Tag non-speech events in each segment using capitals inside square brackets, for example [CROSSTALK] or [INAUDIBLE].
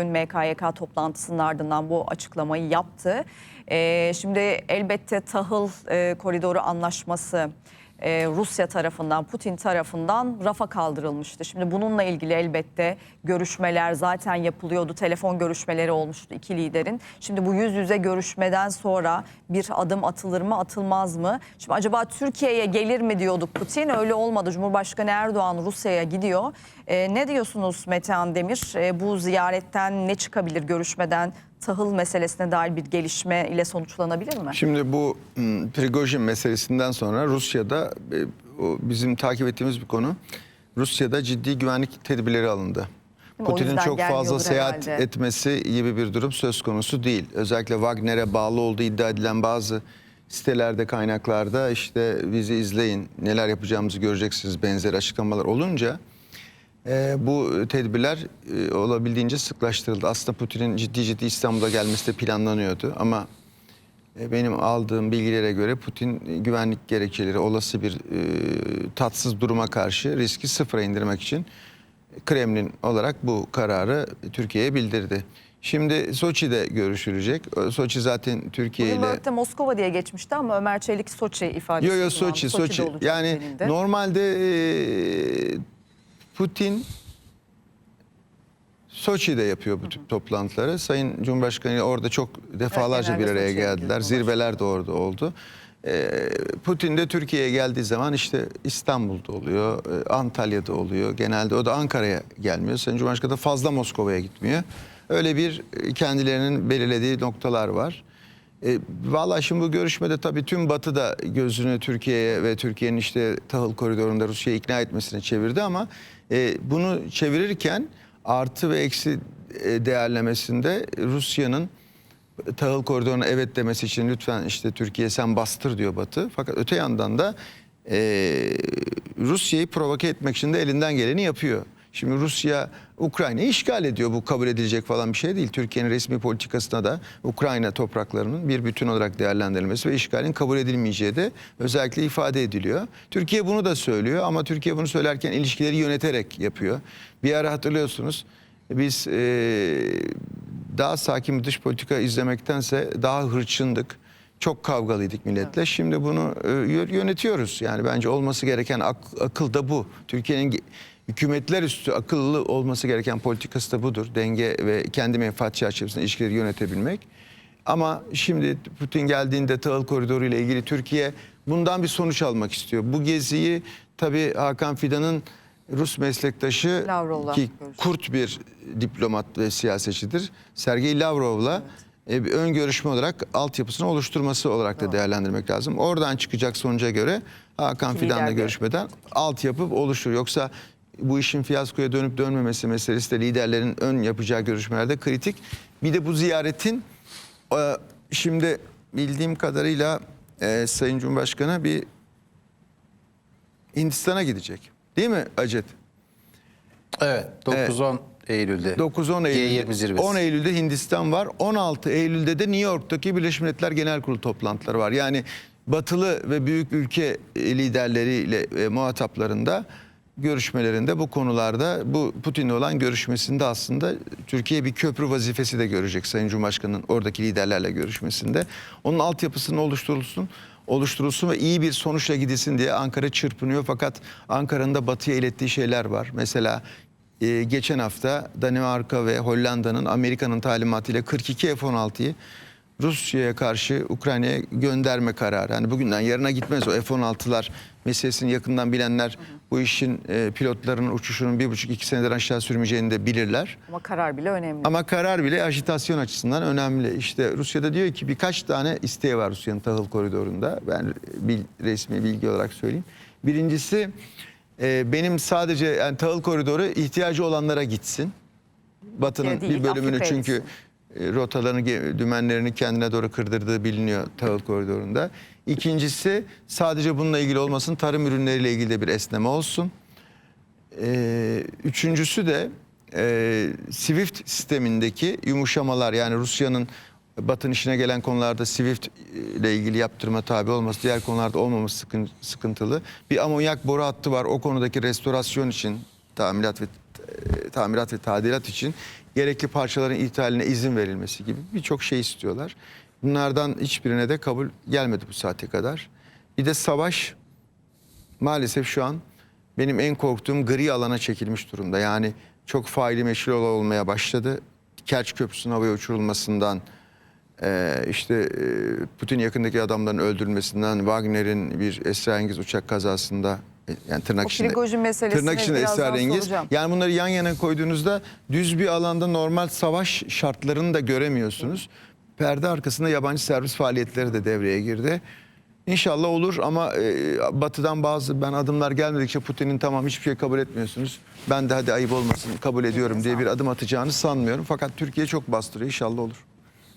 Dün MKYK toplantısının ardından bu açıklamayı yaptı. Ee, şimdi elbette tahıl e, koridoru anlaşması e, Rusya tarafından, Putin tarafından rafa kaldırılmıştı. Şimdi bununla ilgili elbette görüşmeler zaten yapılıyordu. Telefon görüşmeleri olmuştu iki liderin. Şimdi bu yüz yüze görüşmeden sonra bir adım atılır mı, atılmaz mı? Şimdi acaba Türkiye'ye gelir mi diyorduk Putin? Öyle olmadı. Cumhurbaşkanı Erdoğan Rusya'ya gidiyor. E, ne diyorsunuz Metehan Demir? E, bu ziyaretten ne çıkabilir görüşmeden? Tahıl meselesine dair bir gelişme ile sonuçlanabilir mi? Şimdi bu m, Prigojin meselesinden sonra Rusya'da e, bizim takip ettiğimiz bir konu. Rusya'da ciddi güvenlik tedbirleri alındı. Putin'in çok fazla seyahat herhalde. etmesi gibi bir durum söz konusu değil. Özellikle Wagner'e bağlı olduğu iddia edilen bazı sitelerde, kaynaklarda işte bizi izleyin, neler yapacağımızı göreceksiniz benzeri açıklamalar olunca e, bu tedbirler e, olabildiğince sıklaştırıldı. Aslında Putin'in ciddi ciddi İstanbul'a gelmesi de planlanıyordu ama e, benim aldığım bilgilere göre Putin güvenlik gerekçeleri olası bir e, tatsız duruma karşı riski sıfıra indirmek için Kremlin olarak bu kararı Türkiye'ye bildirdi. Şimdi Soçi'de görüşülecek. E, Soçi zaten Türkiye Bugün ile Word'de Moskova diye geçmişti ama Ömer Çelik Soçi ifadesi Yo yo kullandı. Soçi Soçi. olacak Yani normalde e, Putin Soçi'de yapıyor bu tip toplantıları. Sayın Cumhurbaşkanı orada çok defalarca bir araya geldiler. Zirveler de orada oldu. E, Putin de Türkiye'ye geldiği zaman işte İstanbul'da oluyor, e, Antalya'da oluyor. Genelde o da Ankara'ya gelmiyor. Sayın Cumhurbaşkanı da fazla Moskova'ya gitmiyor. Öyle bir e, kendilerinin belirlediği noktalar var. E, Valla şimdi bu görüşmede tabii tüm Batı da gözünü Türkiye'ye ve Türkiye'nin işte tahıl koridorunda Rusya'yı ikna etmesine çevirdi ama e, bunu çevirirken artı ve eksi e, değerlemesinde Rusya'nın tahıl koridoruna evet demesi için lütfen işte Türkiye sen bastır diyor Batı. Fakat öte yandan da e, Rusya'yı provoke etmek için de elinden geleni yapıyor. Şimdi Rusya Ukrayna'yı işgal ediyor. Bu kabul edilecek falan bir şey değil. Türkiye'nin resmi politikasına da Ukrayna topraklarının bir bütün olarak değerlendirilmesi ve işgalin kabul edilmeyeceği de özellikle ifade ediliyor. Türkiye bunu da söylüyor ama Türkiye bunu söylerken ilişkileri yöneterek yapıyor. Bir ara hatırlıyorsunuz biz e, daha sakin bir dış politika izlemektense daha hırçındık. Çok kavgalıydık milletle. Şimdi bunu e, yö- yönetiyoruz. Yani bence olması gereken ak- akıl da bu. Türkiye'nin hükümetler üstü akıllı olması gereken politikası da budur. Denge ve kendi menfaat çerçevesinde ilişkileri yönetebilmek. Ama şimdi Putin geldiğinde tahıl koridoru ile ilgili Türkiye bundan bir sonuç almak istiyor. Bu geziyi tabii Hakan Fidan'ın Rus meslektaşı Lavrov'la ki görüşecek. kurt bir diplomat ve siyasetçidir. Sergey Lavrov'la e, bir ön görüşme olarak altyapısını oluşturması olarak da değerlendirmek lazım. Oradan çıkacak sonuca göre Hakan Fidan'la görüşmeden altyapı oluşur. Yoksa bu işin fiyaskoya dönüp dönmemesi meselesi de liderlerin ön yapacağı görüşmelerde kritik. Bir de bu ziyaretin e, şimdi bildiğim kadarıyla e, Sayın Cumhurbaşkanı bir Hindistan'a gidecek. Değil mi Acet? Evet 9-10 Eylül'de. 9-10 Eylül'de, G20 zirvesi. 10 Eylül'de Hindistan var. 16 Eylül'de de New York'taki Birleşmiş Milletler Genel Kurulu toplantıları var. Yani batılı ve büyük ülke liderleriyle e, muhataplarında görüşmelerinde bu konularda bu Putin'le olan görüşmesinde aslında Türkiye bir köprü vazifesi de görecek Sayın Cumhurbaşkanı'nın oradaki liderlerle görüşmesinde. Onun altyapısının oluşturulsun oluşturulsun ve iyi bir sonuçla gidilsin diye Ankara çırpınıyor. Fakat Ankara'nın da batıya ilettiği şeyler var. Mesela ee, geçen hafta Danimarka ve Hollanda'nın Amerika'nın talimatıyla 42 F-16'yı Rusya'ya karşı Ukrayna'ya gönderme kararı. Hani bugünden yarına gitmez o F-16'lar meselesini yakından bilenler bu işin e, pilotların uçuşunun bir buçuk iki seneden aşağı sürmeyeceğini de bilirler. Ama karar bile önemli. Ama karar bile ajitasyon açısından önemli. İşte Rusya'da diyor ki birkaç tane isteği var Rusya'nın tahıl koridorunda. Ben bil, resmi bilgi olarak söyleyeyim. Birincisi e, benim sadece yani tahıl koridoru ihtiyacı olanlara gitsin. Batı'nın bir bölümünü Afrika'ya çünkü e, rotalarını, ge- dümenlerini kendine doğru kırdırdığı biliniyor tahıl koridorunda. İkincisi sadece bununla ilgili olmasın, tarım ürünleriyle ilgili de bir esneme olsun. Ee, üçüncüsü de e, SWIFT sistemindeki yumuşamalar yani Rusya'nın Batı'nın işine gelen konularda SWIFT ile ilgili yaptırma tabi olması, diğer konularda olmaması sıkın- sıkıntılı. Bir amonyak boru hattı var. O konudaki restorasyon için, tamirat ve e, tamirat ve tadilat için gerekli parçaların ithaline izin verilmesi gibi birçok şey istiyorlar. Bunlardan hiçbirine de kabul gelmedi bu saate kadar. Bir de savaş maalesef şu an benim en korktuğum gri alana çekilmiş durumda. Yani çok faili meşhur olmaya başladı. Kerç Köprüsü'nün havaya uçurulmasından, e, işte e, Putin yakındaki adamların öldürülmesinden, Wagner'in bir esrarengiz uçak kazasında yani tırnak O içinde tırnak içinde esrarengiz. Yani bunları yan yana koyduğunuzda düz bir alanda normal savaş şartlarını da göremiyorsunuz. Perde arkasında yabancı servis faaliyetleri de devreye girdi. İnşallah olur ama e, batıdan bazı ben adımlar gelmedikçe Putin'in tamam hiçbir şey kabul etmiyorsunuz. Ben de hadi ayıp olmasın kabul ediyorum diye bir adım atacağını sanmıyorum. Fakat Türkiye çok bastırıyor inşallah olur.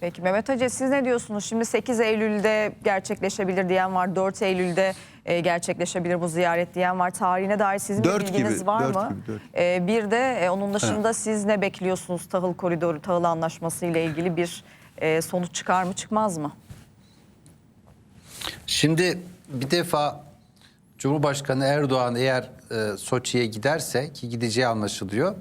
Peki Mehmet Hacı siz ne diyorsunuz? Şimdi 8 Eylül'de gerçekleşebilir diyen var. 4 Eylül'de e, gerçekleşebilir bu ziyaret diyen var. Tarihine dair sizin bir Dört bilginiz gibi, var dört mı? gibi, dört. E, bir de e, onun dışında siz ne bekliyorsunuz? Tahıl koridoru, tahıl anlaşması ile ilgili bir e, sonuç çıkar mı çıkmaz mı? Şimdi bir defa Cumhurbaşkanı Erdoğan eğer e, Soçi'ye giderse ki gideceği anlaşılıyor.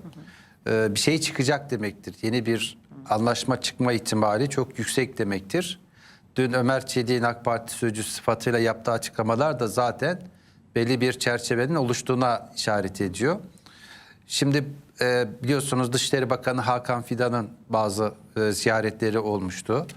e, bir şey çıkacak demektir. Yeni bir anlaşma çıkma ihtimali çok yüksek demektir. Dün Ömer Çelik'in AK Parti sözcüsü sıfatıyla yaptığı açıklamalar da zaten belli bir çerçevenin oluştuğuna işaret ediyor. Şimdi e, biliyorsunuz Dışişleri Bakanı Hakan Fidan'ın bazı e, ziyaretleri olmuştu.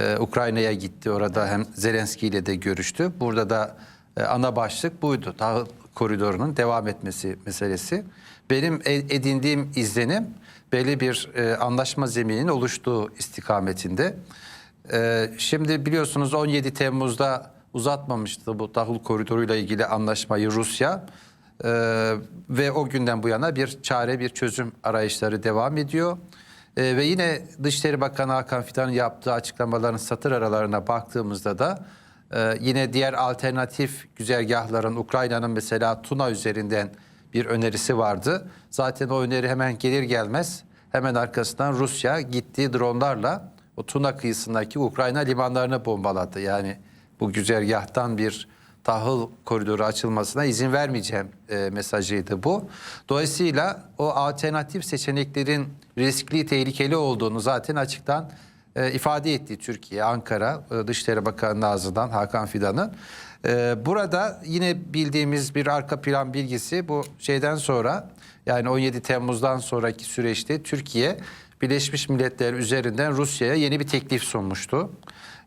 E, Ukrayna'ya gitti. Orada hem Zelenski ile de görüştü. Burada da e, ana başlık buydu. Tahıl koridorunun devam etmesi meselesi. Benim e- edindiğim izlenim belli bir e, anlaşma zemininin oluştuğu istikametinde. E, şimdi biliyorsunuz 17 Temmuz'da uzatmamıştı bu tahıl koridoruyla ilgili anlaşmayı Rusya. Ee, ve o günden bu yana bir çare, bir çözüm arayışları devam ediyor. Ee, ve yine Dışişleri Bakanı Hakan Fidan'ın yaptığı açıklamaların satır aralarına baktığımızda da e, yine diğer alternatif güzergahların Ukrayna'nın mesela Tuna üzerinden bir önerisi vardı. Zaten o öneri hemen gelir gelmez hemen arkasından Rusya gittiği dronlarla o Tuna kıyısındaki Ukrayna limanlarını bombaladı. Yani bu güzergahtan bir tahıl koridoru açılmasına izin vermeyeceğim e, mesajıydı bu. Dolayısıyla o alternatif seçeneklerin riskli, tehlikeli olduğunu zaten açıktan e, ifade etti Türkiye, Ankara, e, Dışişleri Bakanı ağzından Hakan Fidan'ın. E, burada yine bildiğimiz bir arka plan bilgisi bu şeyden sonra yani 17 Temmuz'dan sonraki süreçte Türkiye Birleşmiş Milletler üzerinden Rusya'ya yeni bir teklif sunmuştu.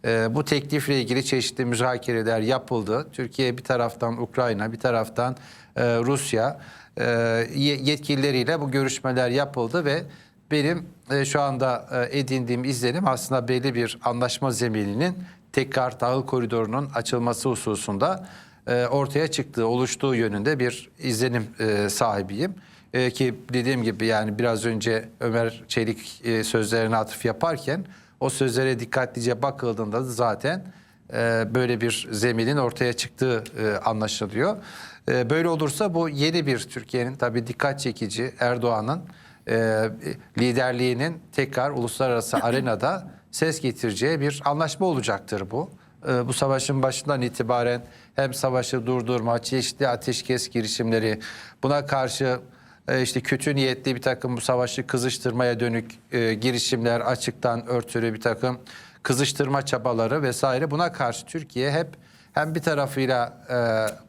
Ee, bu teklifle ilgili çeşitli müzakereler yapıldı. Türkiye bir taraftan Ukrayna, bir taraftan e, Rusya e, ye- yetkilileriyle bu görüşmeler yapıldı ve benim e, şu anda e, edindiğim izlenim aslında belli bir anlaşma zemininin tekrar tahıl koridorunun açılması hususunda e, ortaya çıktığı, oluştuğu yönünde bir izlenim e, sahibiyim. E, ki dediğim gibi yani biraz önce Ömer Çelik e, sözlerine atıf yaparken o sözlere dikkatlice bakıldığında da zaten e, böyle bir zeminin ortaya çıktığı e, anlaşılıyor. E, böyle olursa bu yeni bir Türkiye'nin tabii dikkat çekici Erdoğan'ın e, liderliğinin tekrar uluslararası [LAUGHS] arenada ses getireceği bir anlaşma olacaktır bu. E, bu savaşın başından itibaren hem savaşı durdurma, çeşitli ateşkes girişimleri, buna karşı işte kötü niyetli bir takım bu savaşı kızıştırmaya dönük e, girişimler, açıktan örtülü bir takım kızıştırma çabaları vesaire buna karşı Türkiye hep hem bir tarafıyla e,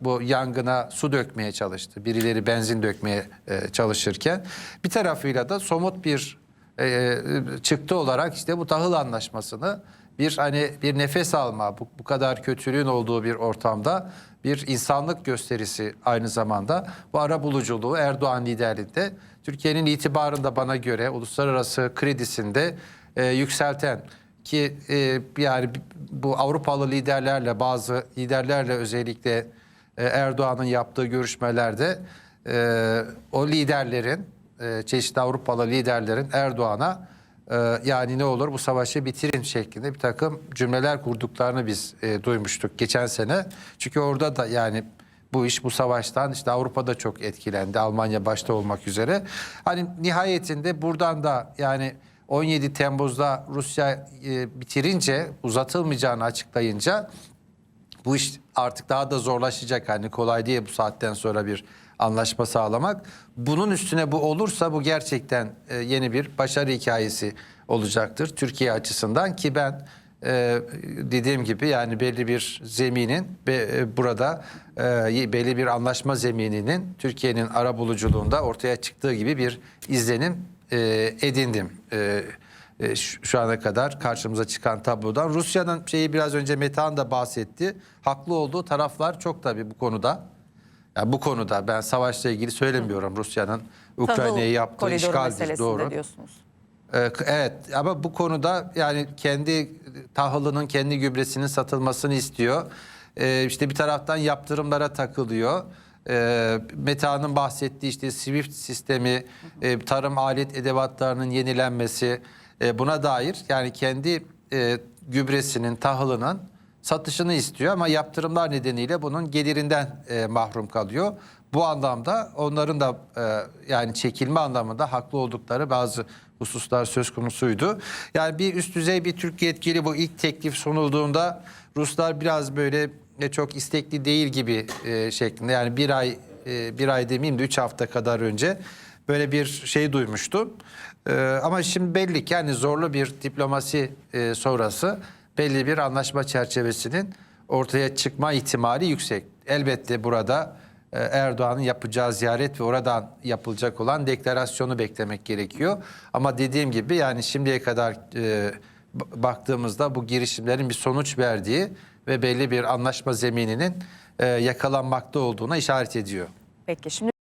bu yangına su dökmeye çalıştı. Birileri benzin dökmeye e, çalışırken bir tarafıyla da somut bir e, çıktı olarak işte bu tahıl anlaşmasını bir hani bir nefes alma bu, bu kadar kötülüğün olduğu bir ortamda bir insanlık gösterisi aynı zamanda. Bu ara buluculuğu Erdoğan liderliğinde Türkiye'nin itibarında bana göre uluslararası kredisinde e, yükselten ki e, yani bu Avrupalı liderlerle bazı liderlerle özellikle e, Erdoğan'ın yaptığı görüşmelerde e, o liderlerin e, çeşitli Avrupalı liderlerin Erdoğan'a e, yani ne olur bu savaşı bitirin şeklinde bir takım cümleler kurduklarını biz e, duymuştuk geçen sene. Çünkü orada da yani bu iş bu savaştan işte Avrupa'da çok etkilendi. Almanya başta olmak üzere. Hani nihayetinde buradan da yani 17 Temmuz'da Rusya e, bitirince uzatılmayacağını açıklayınca bu iş artık daha da zorlaşacak. Hani kolay değil bu saatten sonra bir anlaşma sağlamak. Bunun üstüne bu olursa bu gerçekten e, yeni bir başarı hikayesi olacaktır Türkiye açısından ki ben e, dediğim gibi yani belli bir zeminin e, burada belli bir anlaşma zemininin Türkiye'nin ara buluculuğunda ortaya çıktığı gibi bir izlenim edindim. Şu ana kadar karşımıza çıkan tablodan. Rusya'nın şeyi biraz önce Metehan da bahsetti. Haklı olduğu taraflar çok tabii bu konuda. Yani bu konuda ben savaşla ilgili söylemiyorum Rusya'nın Ukrayna'yı yaptığı koridoru işgaldir meselesinde doğru. diyorsunuz. Ee, Evet ama bu konuda yani kendi tahılının kendi gübresinin satılmasını istiyor. Ee, işte bir taraftan yaptırımlara takılıyor. Ee, Meta'nın bahsettiği işte SWIFT sistemi, e, tarım alet edevatlarının yenilenmesi e, buna dair yani kendi e, gübresinin, tahılının satışını istiyor ama yaptırımlar nedeniyle bunun gelirinden e, mahrum kalıyor. Bu anlamda onların da e, yani çekilme anlamında haklı oldukları bazı hususlar söz konusuydu. Yani bir üst düzey bir Türk yetkili bu ilk teklif sunulduğunda Ruslar biraz böyle e, çok istekli değil gibi e, şeklinde yani bir ay e, bir ay demeyeyim de üç hafta kadar önce böyle bir şey duymuştum. E, ama şimdi belli ki yani zorlu bir diplomasi e, sonrası belli bir anlaşma çerçevesinin ortaya çıkma ihtimali yüksek. Elbette burada e, Erdoğan'ın yapacağı ziyaret ve oradan yapılacak olan deklarasyonu beklemek gerekiyor. Ama dediğim gibi yani şimdiye kadar e, baktığımızda bu girişimlerin bir sonuç verdiği ve belli bir anlaşma zemininin e, yakalanmakta olduğuna işaret ediyor. Peki şimdi